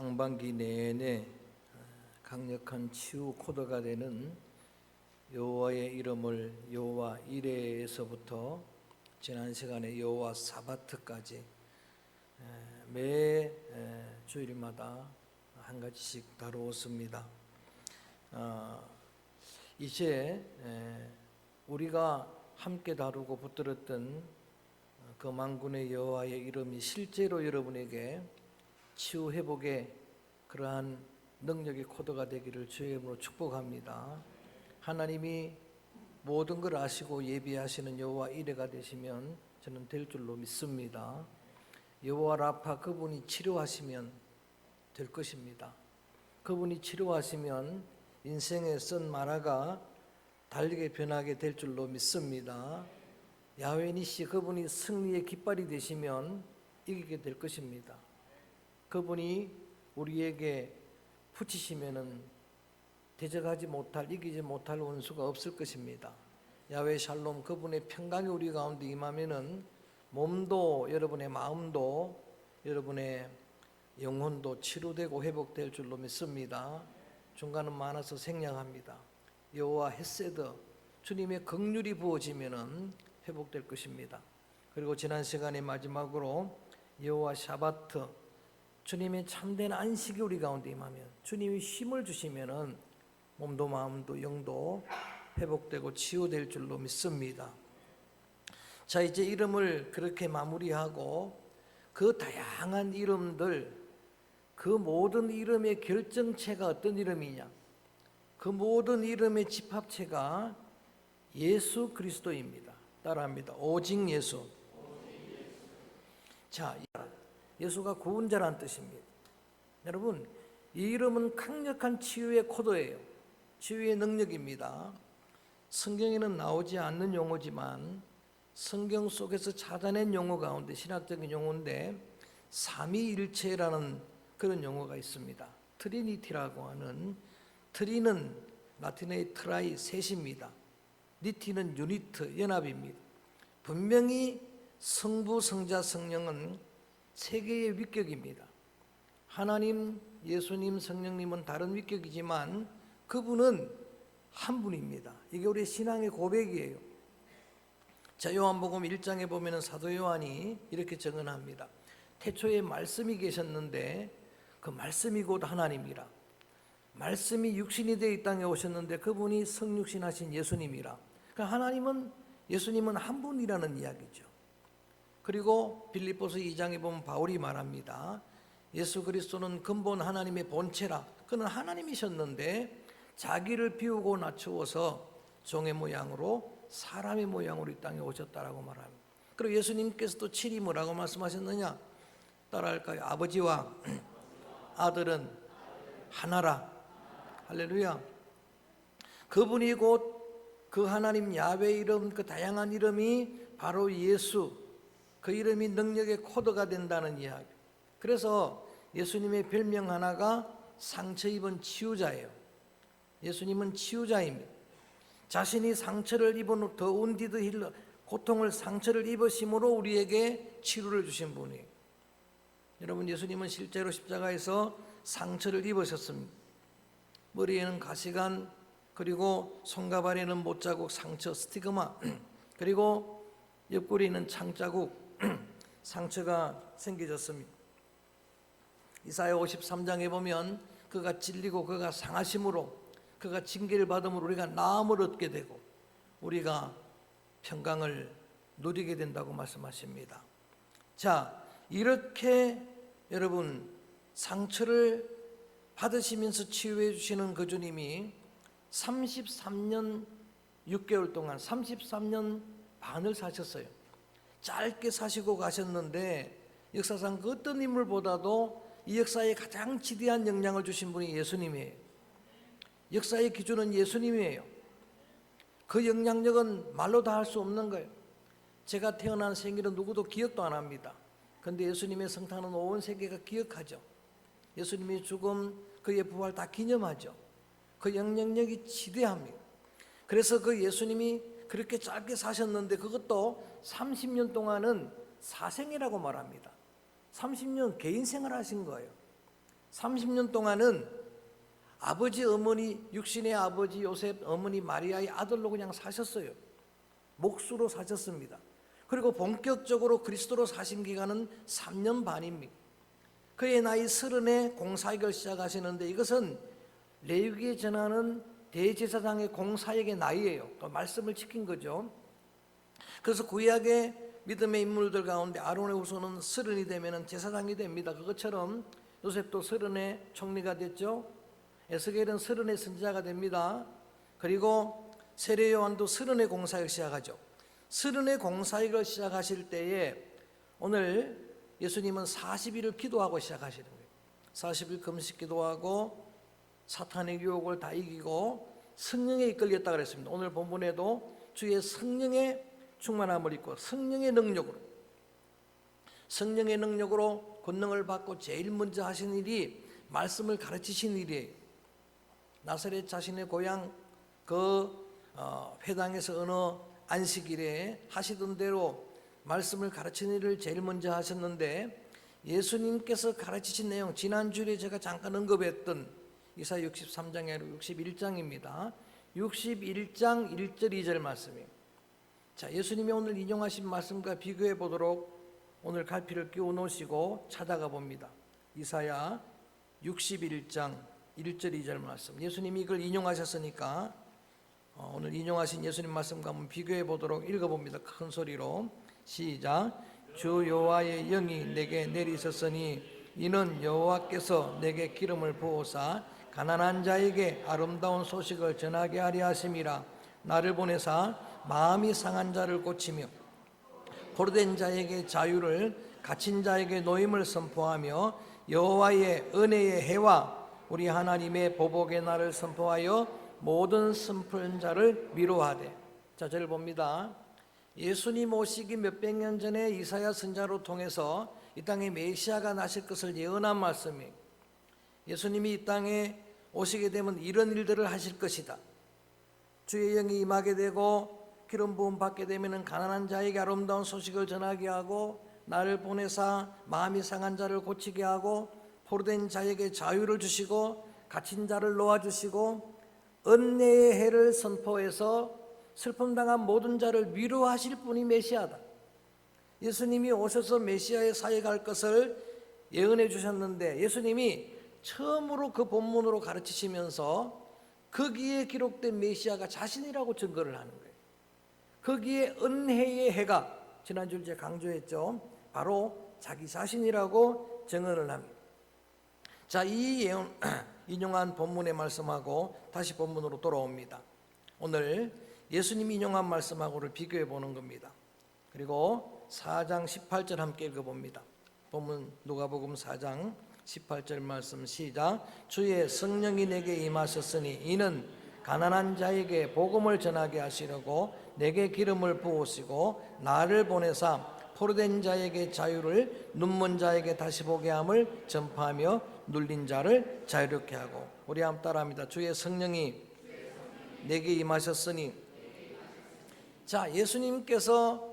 상반기 내내 강력한 치유 코드가 되는 여호와의 이름을 여호와 이레에서부터 지난 시간에 여호와 사바트까지 에, 매 에, 주일마다 한 가지씩 다루었습니다. 아, 이제 에, 우리가 함께 다루고 붙들었던 그 만군의 여호와의 이름이 실제로 여러분에게 치유 회복의 그러한 능력의 코드가 되기를 주의 이름으로 축복합니다. 하나님이 모든 걸 아시고 예비하시는 여호와 이레가 되시면 저는 될 줄로 믿습니다. 여호와 라파 그분이 치료하시면 될 것입니다. 그분이 치료하시면 인생의 쓴 마라가 달리게 변하게 될 줄로 믿습니다. 야훼니시 그분이 승리의 깃발이 되시면 이기게 될 것입니다. 그분이 우리에게 붙이시면은 대적하지 못할 이기지 못할 원수가 없을 것입니다. 야훼 샬롬 그분의 평강이 우리 가운데 임하면은 몸도 여러분의 마음도 여러분의 영혼도 치료되고 회복될 줄로 믿습니다. 중간은 많아서 생략합니다. 여호와 헤세드 주님의 긍휼이 부어지면은 회복될 것입니다. 그리고 지난 시간에 마지막으로 여호와 샤바트 주님의 참된 안식이 우리 가운데 임하면 주님이 힘을 주시면은 몸도 마음도 영도 회복되고 치유될 줄로 믿습니다. 자 이제 이름을 그렇게 마무리하고 그 다양한 이름들 그 모든 이름의 결정체가 어떤 이름이냐 그 모든 이름의 집합체가 예수 그리스도입니다. 따라합니다. 오직 예수. 자, 예수가 구원자란 뜻입니다. 여러분, 이 이름은 강력한 치유의 코드예요. 치유의 능력입니다. 성경에는 나오지 않는 용어지만 성경 속에서 찾아낸 용어 가운데 신학적인 용어인데 삼위일체라는 그런 용어가 있습니다. 트리니티라고 하는 트리는 라틴어의 트라이 셋입니다. 니티는 유니트 연합입니다. 분명히 성부, 성자, 성령은 세 개의 위격입니다. 하나님, 예수님, 성령님은 다른 위격이지만 그분은 한 분입니다. 이게 우리 신앙의 고백이에요. 자, 요한복음 1장에 보면은 사도 요한이 이렇게 증언합니다. 태초에 말씀이 계셨는데 그 말씀이 곧 하나님이라. 말씀이 육신이 되어 이 땅에 오셨는데 그분이 성육신하신 예수님이라. 그러니까 하나님은 예수님은 한 분이라는 이야기죠. 그리고 빌립보서 2장에 보면 바울이 말합니다. 예수 그리스도는 근본 하나님의 본체라. 그는 하나님이셨는데 자기를 비우고 낮추어서 종의 모양으로 사람의 모양으로 이 땅에 오셨다라고 말합니다. 그리고 예수님께서도 칠이 뭐라고 말씀하셨느냐? 따라할까요? 아버지와 아들은 하나라. 할렐루야. 그분이 곧 그 하나님 야훼 이름 그 다양한 이름이 바로 예수 그 이름이 능력의 코드가 된다는 이야기. 그래서 예수님의 별명 하나가 상처 입은 치유자예요. 예수님은 치유자입니다. 자신이 상처를 입은 더 운디드 힐러 고통을 상처를 입으심으로 우리에게 치료를 주신 분이에요. 여러분 예수님은 실제로 십자가에서 상처를 입으셨습니다. 머리에는 가시관 그리고 손가발에는 못자국 상처 스티그마 그리고 옆구리에는 창자국 상처가 생겨졌습니다. 이사야 53장에 보면 그가 찔리고 그가 상하심으로 그가 징계를 받음으로 우리가 나음을 얻게 되고 우리가 평강을 누리게 된다고 말씀하십니다. 자, 이렇게 여러분 상처를 받으시면서 치유해 주시는 그 주님이 33년 6개월 동안 33년 반을 사셨어요. 짧게 사시고 가셨는데 역사상 그 어떤 인물보다도 이 역사에 가장 지대한 영향을 주신 분이 예수님이에요. 역사의 기준은 예수님이에요. 그 영향력은 말로 다 할 수 없는 거예요. 제가 태어난 생일은 누구도 기억도 안 합니다. 근데 예수님의 성탄은 온 세계가 기억하죠. 예수님의 죽음, 그의 부활 다 기념하죠. 그 영향력이 지대합니다. 그래서 그 예수님이 그렇게 짧게 사셨는데 그것도 30년 동안은 사생이라고 말합니다. 30년 개인 생활 하신 거예요. 30년 동안은 아버지 어머니 육신의 아버지 요셉 어머니 마리아의 아들로 그냥 사셨어요. 목수로 사셨습니다. 그리고 본격적으로 그리스도로 사신 기간은 3년 반입니다. 그의 나이 서른에 공사역을 시작하시는데 이것은 레위기에 전하는 대제사장의 공사역의 나이예요. 또 말씀을 지킨 거죠. 그래서 구약의 믿음의 인물들 가운데 아론의 후손은 서른이 되면 제사장이 됩니다. 그것처럼 요셉도 서른에 총리가 됐죠. 에스겔은 서른에 선지자가 됩니다. 그리고 세례 요한도 서른에 공사역 시작하죠. 서른에 공사역을 시작하실 때에 오늘 예수님은 40일을 기도하고 시작하시는 거예요. 40일 금식 기도하고 사탄의 유혹을 다 이기고 성령에 이끌렸다 그랬습니다. 오늘 본문에도 주의 성령의 충만함을 입고 성령의 능력으로 성령의 능력으로 권능을 받고 제일 먼저 하신 일이 말씀을 가르치신 일이에요. 나사렛 자신의 고향 그 어, 회당에서 어느 안식일에 하시던 대로 말씀을 가르치는 일을 제일 먼저 하셨는데 예수님께서 가르치신 내용 지난주에 제가 잠깐 언급했던 이사 63장에 아니라 61장입니다. 61장 1절 2절 말씀이에요. 자, 예수님이 오늘 인용하신 말씀과 비교해 보도록 오늘 갈피를 끼워 놓으시고 찾아가 봅니다. 이사야 61장 1절 2절 말씀. 예수님이 이걸 인용하셨으니까 어, 오늘 인용하신 예수님 말씀과 한번 비교해 보도록 읽어 봅니다. 큰 소리로. 시작. 주 여호와의 영이 내게 내리셨으니 이는 여호와께서 내게 기름을 부으사 가난한 자에게 아름다운 소식을 전하게 하려 하심이라 나를 보내사 마음이 상한 자를 고치며 포로된 자에게 자유를 갇힌 자에게 노임을 선포하며 여호와의 은혜의 해와 우리 하나님의 보복의 날을 선포하여 모든 슬픈 자를 위로하되. 자 저를 봅니다. 예수님 오시기 몇백 년 전에 이사야 선자로 통해서 이 땅에 메시아가 나실 것을 예언한 말씀이 예수님이 이 땅에 오시게 되면 이런 일들을 하실 것이다. 주의 영이 임하게 되고 기름 부음 받게 되면은 가난한 자에게 아름다운 소식을 전하게 하고 나를 보내사 마음이 상한 자를 고치게 하고 포로된 자에게 자유를 주시고 갇힌 자를 놓아 주시고 은혜의 해를 선포해서 슬픔 당한 모든 자를 위로하실 분이 메시아다. 예수님이 오셔서 메시아의 사역할 것을 예언해 주셨는데 예수님이 처음으로 그 본문으로 가르치시면서 거기에 기록된 메시아가 자신이라고 증거를 하는 거예요. 거기에 은혜의 해가 지난주 제 강조했죠. 바로 자기 자신이라고 증언을 합니다. 자, 이 예언 인용한 본문의 말씀하고 다시 본문으로 돌아옵니다. 오늘 예수님이 인용한 말씀하고를 비교해 보는 겁니다. 그리고 4장 18절 함께 읽어 봅니다. 본문 누가복음 4장 18절 말씀 시작. 주의 성령이 내게 임하셨으니 이는 가난한 자에게 복음을 전하게 하시려고 내게 기름을 부으시고 나를 보내사 포로된 자에게 자유를 눈먼 자에게 다시 보게 함을 전파하며 눌린 자를 자유롭게 하고. 우리 함 따라합니다. 주의 성령이 내게 임하셨으니. 자 예수님께서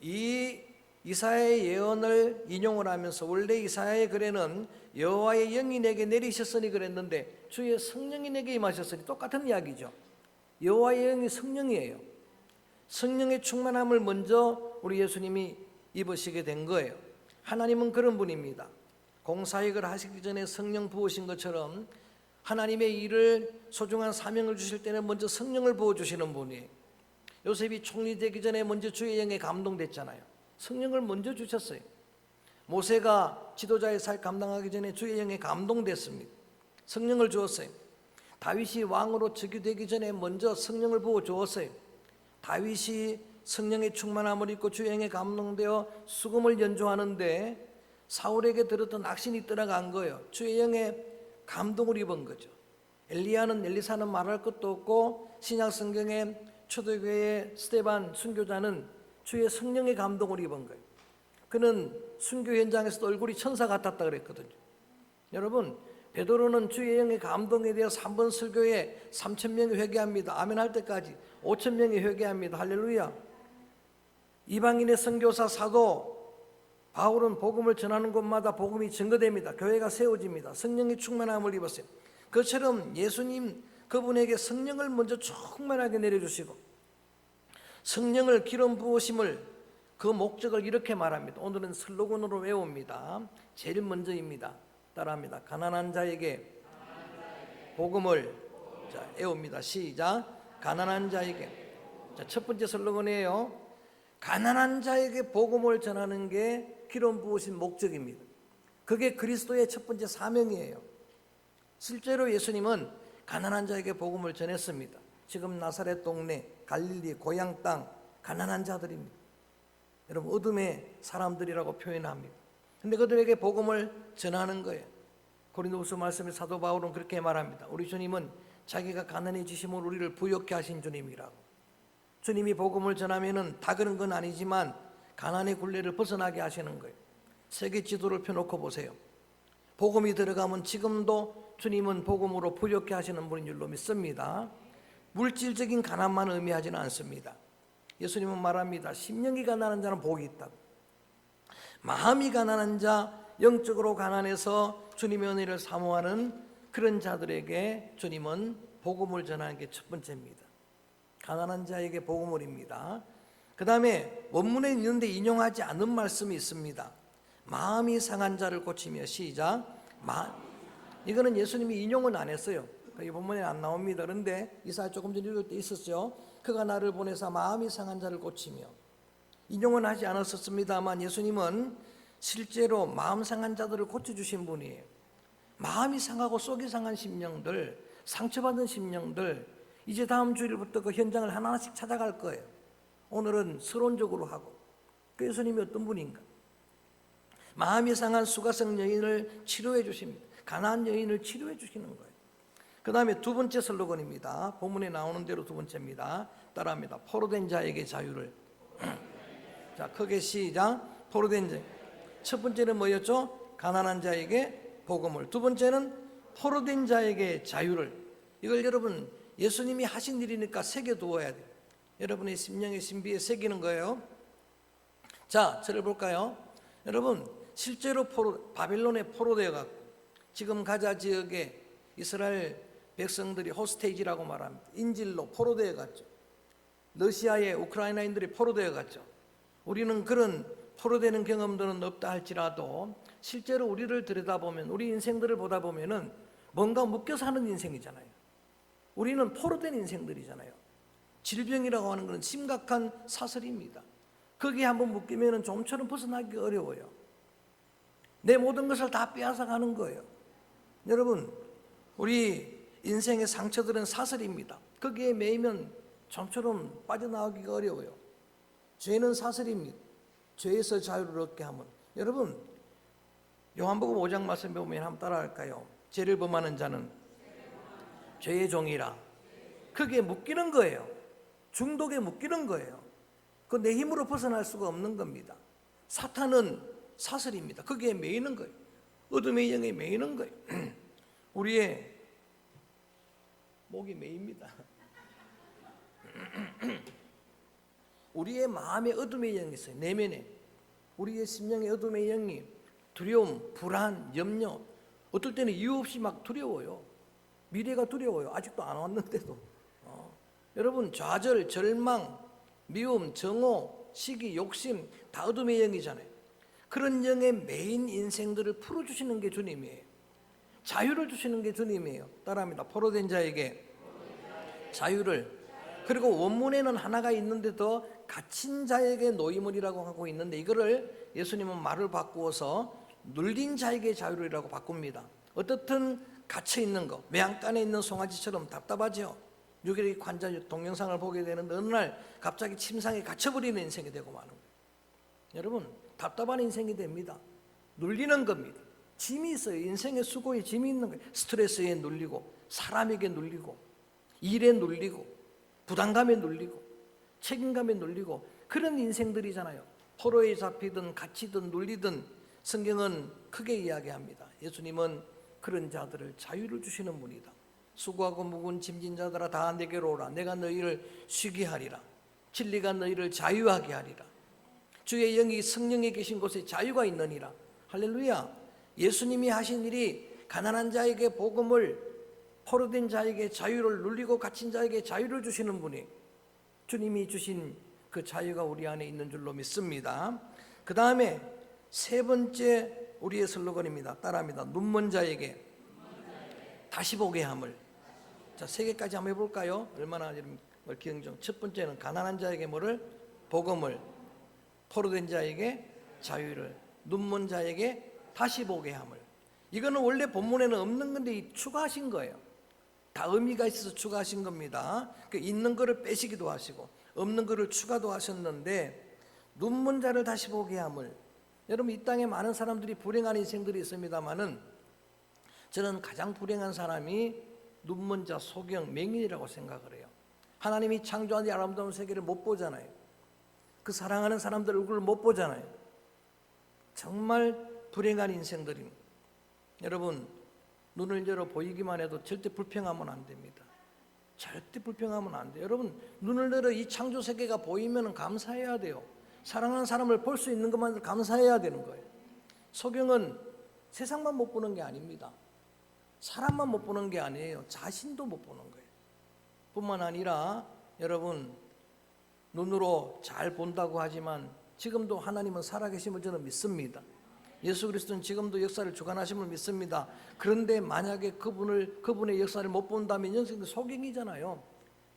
이 이사야의 예언을 인용을 하면서 원래 이사야의 글에는 여호와의 영이 내게 내리셨으니 그랬는데 주의 성령이 내게 임하셨으니 똑같은 이야기죠. 여호와의 영이 성령이에요. 성령의 충만함을 먼저 우리 예수님이 입으시게 된 거예요. 하나님은 그런 분입니다. 공사역을 하시기 전에 성령 부으신 것처럼 하나님의 일을 소중한 사명을 주실 때는 먼저 성령을 부어 주시는 분이에요. 요셉이 총리 되기 전에 먼저 주의 영에 감동됐잖아요. 성령을 먼저 주셨어요. 모세가 지도자의 살 감당하기 전에 주의 영에 감동됐습니다. 성령을 주었어요. 다윗이 왕으로 즉위되기 전에 먼저 성령을 부어 주었어요. 다윗이 성령의 충만함을 입고 주의 영에 감동되어 수금을 연주하는데 사울에게 들었던 악신이 떠나간 거예요. 주의 영에 감동을 입은 거죠. 엘리야는 엘리사는 말할 것도 없고 신약 성경에 초대교회 스테반 순교자는 주의 성령의 감동을 입은 거예요. 그는 순교 현장에서도 얼굴이 천사 같았다 그랬거든요. 여러분 베드로는 주의 영의 감동에 대해 3번 설교에 3천 명이 회개합니다. 아멘 할 때까지 5천 명이 회개합니다. 할렐루야. 이방인의 선교사 사도 바울은 복음을 전하는 곳마다 복음이 증거됩니다. 교회가 세워집니다. 성령의 충만함을 입었어요. 그처럼 예수님 그분에게 성령을 먼저 충만하게 내려주시고 성령을 기름 부으심을 그 목적을 이렇게 말합니다. 오늘은 슬로건으로 외웁니다. 제일 먼저입니다. 따라합니다. 가난한 자에게 복음을 자, 외웁니다. 시작. 가난한 자에게 자, 첫 번째 슬로건이에요. 가난한 자에게 복음을 전하는 게 기름 부으신 목적입니다. 그게 그리스도의 첫 번째 사명이에요. 실제로 예수님은 가난한 자에게 복음을 전했습니다. 지금 나사렛 동네, 갈릴리 고향 땅 가난한 자들입니다. 여러분 어둠의 사람들이라고 표현합니다. 근데 그들에게 복음을 전하는 거예요. 고린도후서 말씀에 사도 바울은 그렇게 말합니다. 우리 주님은 자기가 가난해지심으로 우리를 부욕케 하신 주님이라고. 주님이 복음을 전하면은 다 그런 건 아니지만 가난의 굴레를 벗어나게 하시는 거예요. 세계 지도를 펴놓고 보세요. 복음이 들어가면 지금도 주님은 복음으로 부욕케 하시는 분인 줄로 믿습니다. 물질적인 가난만 의미하지는 않습니다. 예수님은 말합니다. 심령이 가난한 자는 복이 있다고. 마음이 가난한 자, 영적으로 가난해서 주님의 은혜를 사모하는 그런 자들에게 주님은 복음을 전하는 게 첫 번째입니다. 가난한 자에게 복음을입니다. 그 다음에 원문에 있는데 인용하지 않은 말씀이 있습니다. 마음이 상한 자를 고치며 시작. 마, 이거는 예수님이 인용은 안 했어요. 이 본문에 안 나옵니다. 그런데 이사 조금 전에 읽을 때 있었죠. 그가 나를 보내사 마음이 상한 자를 고치며 인용은 하지 않았었습니다만 예수님은 실제로 마음 상한 자들을 고쳐주신 분이에요. 마음이 상하고 속이 상한 심령들, 상처받은 심령들, 이제 다음 주일부터 그 현장을 하나씩 찾아갈 거예요. 오늘은 서론적으로 하고. 그 예수님이 어떤 분인가? 마음이 상한 수가성 여인을 치료해 주십니다. 가난한 여인을 치료해 주시는 거예요. 그 다음에 두 번째 슬로건입니다. 본문에 나오는 대로 두 번째입니다. 따라합니다. 포로된 자에게 자유를. 자, 크게 시작. 포로된 자. 첫 번째는 뭐였죠? 가난한 자에게 복음을. 두 번째는 포로된 자에게 자유를. 이걸 여러분 예수님이 하신 일이니까 새겨 두어야 돼요. 여러분의 심령의 신비에 새기는 거예요. 자, 저를 볼까요? 여러분, 실제로 포로, 바빌론에 포로되어 갖고 지금 가자 지역에 이스라엘 백성들이 호스테이지라고 말합니다. 인질로 포로되어 갔죠. 러시아에 우크라이나인들이 포로되어 갔죠. 우리는 그런 포로되는 경험들은 없다 할지라도 실제로 우리를 들여다보면 우리 인생들을 보다 보면은 뭔가 묶여 사는 인생이잖아요. 우리는 포로된 인생들이잖아요. 질병이라고 하는 것은 심각한 사슬입니다. 거기에 한번 묶이면은 좀처럼 벗어나기 어려워요. 내 모든 것을 다 빼앗아 가는 거예요. 여러분, 우리 인생의 상처들은 사슬입니다. 거기에 매이면 좀처럼 빠져나오기가 어려워요. 죄는 사슬입니다. 죄에서 자유를 얻게 하면 여러분 요한복음 5장 말씀 보면 한번 따라할까요? 죄를 범하는 자는 죄의 종이라. 그게 묶이는 거예요. 중독에 묶이는 거예요. 그 내 힘으로 벗어날 수가 없는 겁니다. 사탄은 사슬입니다. 거기에 매이는 거예요. 어둠의 영에 매이는 거예요. 우리의 목이 매입니다. 우리의 마음에 어둠의 영이 있어요. 내면에. 우리의 심령의 어둠의 영이 두려움, 불안, 염려, 어떨 때는 이유 없이 막 두려워요. 미래가 두려워요. 아직도 안 왔는데도. 어. 여러분, 좌절, 절망, 미움, 정오, 시기, 욕심, 다 어둠의 영이잖아요. 그런 영의 메인 인생들을 풀어주시는 게 주님이에요. 자유를 주시는 게 주님이에요. 따라합니다. 포로된 자에게 자유를. 그리고 원문에는 하나가 있는데 더 갇힌 자에게 노임을이라고 하고 있는데 이거를 예수님은 말을 바꾸어서 눌린 자에게 자유를이라고 바꿉니다. 어떻든 갇혀 있는 거, 매양간에 있는 송아지처럼 답답하죠. 유괴리 관자 동영상을 보게 되는데 어느 날 갑자기 침상에 갇혀버리는 인생이 되고 마는 거예요. 여러분 답답한 인생이 됩니다. 눌리는 겁니다. 짐이 있어요. 인생의 수고에 짐이 있는 거예요. 스트레스에 눌리고 사람에게 눌리고 일에 눌리고 부담감에 눌리고 책임감에 눌리고 그런 인생들이잖아요. 포로에 잡히든 갇히든 눌리든 성경은 크게 이야기합니다. 예수님은 그런 자들을 자유를 주시는 분이다. 수고하고 묵은 짐진 자들아 다 내게로 오라. 내가 너희를 쉬게 하리라. 진리가 너희를 자유하게 하리라. 주의 영이 성령에 계신 곳에 자유가 있느니라. 할렐루야. 예수님이 하신 일이 가난한 자에게 복음을 포로된 자에게 자유를 눌리고 갇힌 자에게 자유를 주시는 분이 주님이 주신 그 자유가 우리 안에 있는 줄로 믿습니다. 그 다음에 세 번째 우리의 슬로건입니다. 따라합니다. 눈먼 자에게 다시 보게 함을. 자, 세 개까지 한번 해볼까요? 얼마나 좀 기억정. 첫 번째는 가난한 자에게 뭐를 복음을, 포로된 자에게 자유를, 눈먼 자에게 다시 보게 함을. 이거는 원래 본문에는 없는 건데 이 추가하신 거예요. 다 의미가 있어서 추가하신 겁니다. 그 있는 거를 빼시기도 하시고 없는 거를 추가도 하셨는데 눈먼 자를 다시 보게 함을. 여러분 이 땅에 많은 사람들이 불행한 인생들이 있습니다만은 저는 가장 불행한 사람이 눈먼 자, 소경, 맹인이라고 생각을 해요. 하나님이 창조한 이 아름다운 세계를 못 보잖아요. 그 사랑하는 사람들 얼굴을 못 보잖아요. 정말 불행한 인생들입니다. 여러분, 눈을 열어 보이기만 해도 절대 불평하면 안 됩니다. 절대 불평하면 안 돼요. 여러분, 눈을 열어 이 창조 세계가 보이면 감사해야 돼요. 사랑하는 사람을 볼 수 있는 것만 감사해야 되는 거예요. 소경은 세상만 못 보는 게 아닙니다. 사람만 못 보는 게 아니에요. 자신도 못 보는 거예요. 뿐만 아니라 여러분 눈으로 잘 본다고 하지만 지금도 하나님은 살아계심을 저는 믿습니다. 예수 그리스도는 지금도 역사를 주관하심을 믿습니다. 그런데 만약에 그분을 그분의 역사를 못 본다면 인생도 소경이잖아요.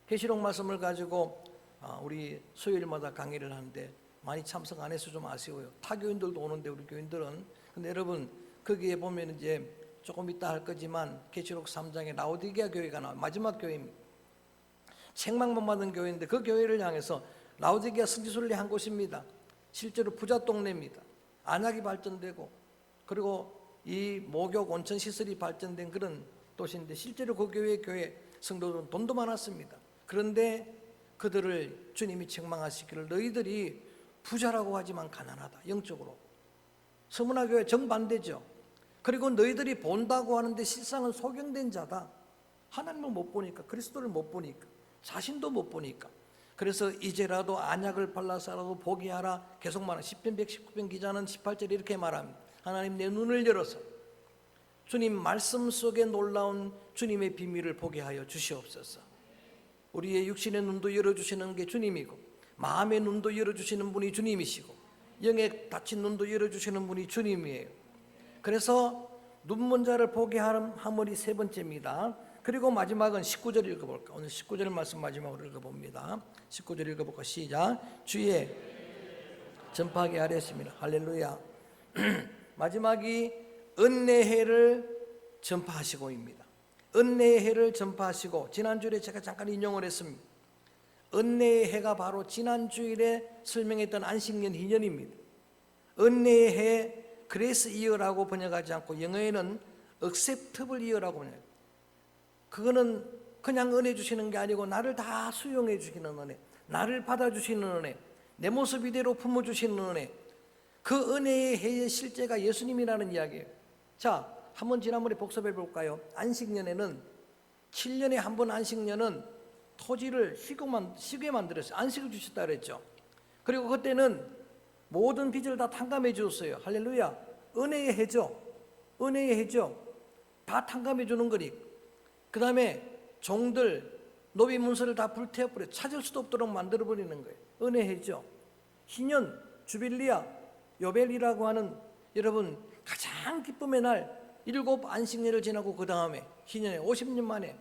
계시록 말씀을 가지고 아, 우리 수요일마다 강의를 하는데 많이 참석 안 해서 좀 아쉬워요. 타 교인들도 오는데 우리 교인들은 근데 여러분 거기에 보면 이제 조금 이따 할 거지만 계시록 3장에 라오디게아 교회가 나와 마지막 교회입니다. 책망만 받은 교회인데 그 교회를 향해서 라오디게아 승지순례 한 곳입니다. 실제로 부자 동네입니다. 안약이 발전되고 그리고 이 목욕 온천 시설이 발전된 그런 도시인데 실제로 그 교회 교회 성도들은 돈도 많았습니다. 그런데 그들을 주님이 책망하시기를 너희들이 부자라고 하지만 가난하다 영적으로 서문화 교회 정반대죠. 그리고 너희들이 본다고 하는데 실상은 소경된 자다. 하나님을 못 보니까 그리스도를 못 보니까 자신도 못 보니까 그래서 이제라도 안약을 발라서라도 보게 하라 계속 말하 10편 119편 기자는 18절에 이렇게 말합니다. 하나님 내 눈을 열어서 주님 말씀 속에 놀라운 주님의 비밀을 보게 하여 주시옵소서. 우리의 육신의 눈도 열어주시는 게 주님이고 마음의 눈도 열어주시는 분이 주님이시고 영의 닫힌 눈도 열어주시는 분이 주님이에요. 그래서 눈먼 자를 보게 함을이 세 번째입니다. 그리고 마지막은 19절 읽어볼까? 오늘 19절 말씀 마지막으로 읽어봅니다. 19절 읽어볼까? 시작. 주의 전파하게 하랬습니다. 할렐루야. 마지막이 은혜해를 전파하시고입니다. 은혜의 해를 전파하시고 지난주에 제가 잠깐 인용을 했습니다. 은혜의 해가 바로 지난주일에 설명했던 안식년 희년입니다. 은혜의 해 그레이스 이어라고 번역하지 않고 영어에는 acceptable 이어라고 번역. 그거는 그냥 은혜 주시는 게 아니고 나를 다 수용해 주시는 은혜, 나를 받아 주시는 은혜, 내 모습 이대로 품어 주시는 은혜. 그 은혜의 해의 실제가 예수님이라는 이야기예요. 자, 한번 지난번에 복습해 볼까요? 안식년에는 7년에 한 번 안식년은 토지를 쉬게 만들었어요. 안식을 주셨다 그랬죠. 그리고 그때는 모든 빚을 다 탕감해 주었어요. 할렐루야. 은혜의 해죠. 은혜의 해죠. 다 탕감해 주는 거니. 그 다음에 종들 노비 문서를 다 불태워 버려 찾을 수도 없도록 만들어 버리는 거예요. 은혜 해죠. 희년 주빌리아 요벨이라고 하는 여러분 가장 기쁨의 날 일곱 안식년을 지나고 그 다음에 희년에 50년 만에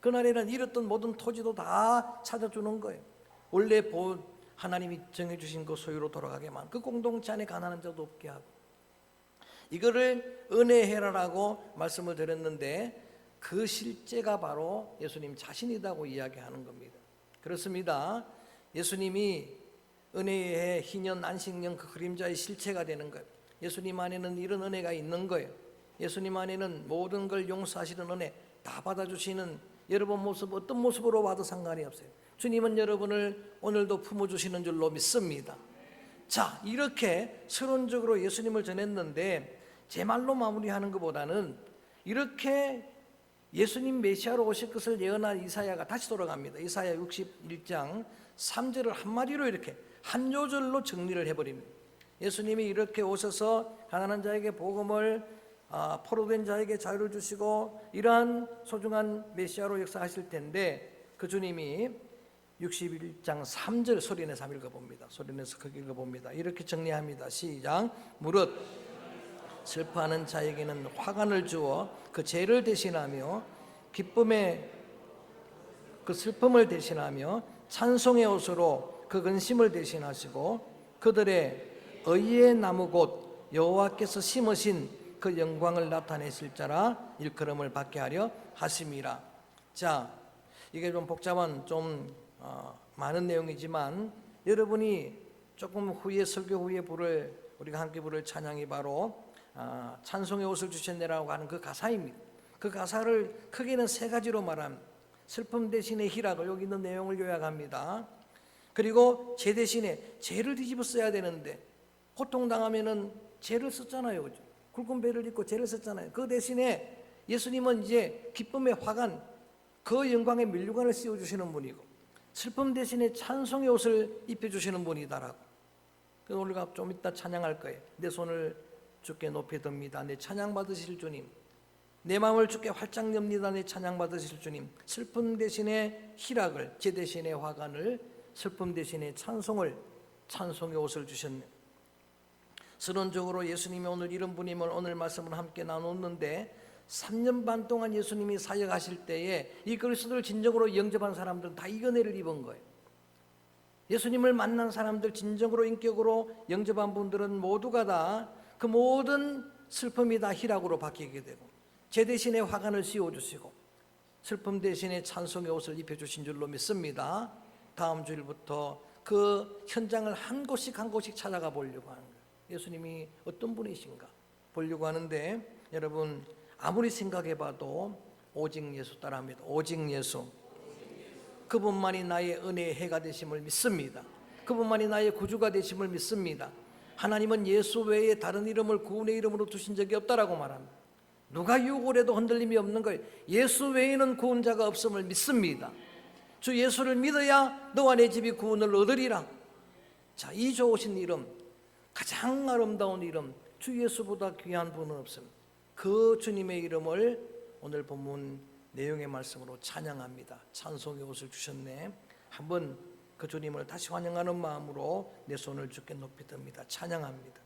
그날에는 잃었던 모든 토지도 다 찾아주는 거예요. 원래 본 하나님이 정해주신 그 소유로 돌아가게만 그 공동체 안에 가난한 자도 없게 하고 이거를 은혜해라라고 말씀을 드렸는데 그 실제가 바로 예수님 자신이라고 이야기하는 겁니다. 그렇습니다. 예수님이 은혜의 희년 안식년 그 그림자의 실체가 되는 거예요. 예수님 안에는 이런 은혜가 있는 거예요. 예수님 안에는 모든 걸 용서하시는 은혜 다 받아주시는 여러분 모습 어떤 모습으로 와도 상관이 없어요. 주님은 여러분을 오늘도 품어주시는 줄로 믿습니다. 자 이렇게 서론적으로 예수님을 전했는데 제 말로 마무리하는 것보다는 이렇게 예수님 메시아로 오실 것을 예언한 이사야가 다시 돌아갑니다. 이사야 61장 3절을 한마디로 이렇게 한 요절로 정리를 해버립니다. 예수님이 이렇게 오셔서 가난한 자에게 복음을 아, 포로된 자에게 자유를 주시고 이러한 소중한 메시아로 역사하실 텐데 그 주님이 61장 3절 소리내서 읽어봅니다. 소리내서 크게 읽어봅니다. 이렇게 정리합니다. 시작. 무릇 슬퍼하는 자에게는 화관을 주어 그 죄를 대신하며 기쁨의 그 슬픔을 대신하며 찬송의 옷으로 그 근심을 대신하시고 그들의 의의 나무 곧 여호와께서 심으신 그 영광을 나타내실 자라 일컬음을 받게 하려 하심이라. 자, 이게 좀 복잡한 좀 어, 많은 내용이지만 여러분이 조금 후에 설교 후에 부를 우리가 함께 부를 찬양이 바로 아, 찬송의 옷을 주셨네라고 하는 그 가사입니다. 그 가사를 크게는 세 가지로 말함. 슬픔 대신에 희락을 여기 있는 내용을 요약합니다. 그리고 죄 대신에 죄를 뒤집어 써야 되는데 고통 당하면은 죄를 썼잖아요, 그죠? 굵은 배를 입고 죄를 썼잖아요. 그 대신에 예수님은 이제 기쁨의 화관, 그 영광의 면류관을 씌워 주시는 분이고 슬픔 대신에 찬송의 옷을 입혀 주시는 분이다라고. 그래서 우리가 좀 이따 찬양할 거예요. 내 손을 주께 높이 듭니다. 내 찬양 받으실 주님. 내 마음을 주께 활짝 엽니다. 내 찬양 받으실 주님. 슬픔 대신에 희락을, 제 대신에 화관을, 슬픔 대신에 찬송을, 찬송의 옷을 주셨네. 서론적으로 예수님이 오늘 이런 분임을 오늘 말씀을 함께 나눴는데 3년 반 동안 예수님이 사역하실 때에 이 그리스도를 진정으로 영접한 사람들은 다 이겨내를 입은 거예요. 예수님을 만난 사람들 진정으로 인격으로 영접한 분들은 모두가 다 그 모든 슬픔이 다 희락으로 바뀌게 되고 제 대신에 화관을 씌워 주시고 슬픔 대신에 찬송의 옷을 입혀 주신 줄로 믿습니다. 다음 주일부터 그 현장을 한 곳씩 한 곳씩 찾아가 보려고 하는 거예요. 예수님이 어떤 분이신가 보려고 하는데 여러분 아무리 생각해 봐도 오직 예수 따라합니다. 오직 예수. 그분만이 나의 은혜의 해가 되심을 믿습니다. 그분만이 나의 구주가 되심을 믿습니다. 하나님은 예수 외에 다른 이름을 구원의 이름으로 두신 적이 없다라고 말합니다. 누가 유혹을 해도 흔들림이 없는 거예요. 예수 외에는 구원자가 없음을 믿습니다. 주 예수를 믿어야 너와 내 집이 구원을 얻으리라. 자, 이 좋으신 이름, 가장 아름다운 이름, 주 예수보다 귀한 분은 없습니다. 그 주님의 이름을 오늘 본문 내용의 말씀으로 찬양합니다. 찬송의 옷을 주셨네. 한번 그 주님을 다시 환영하는 마음으로 내 손을 주께 높이 듭니다. 찬양합니다.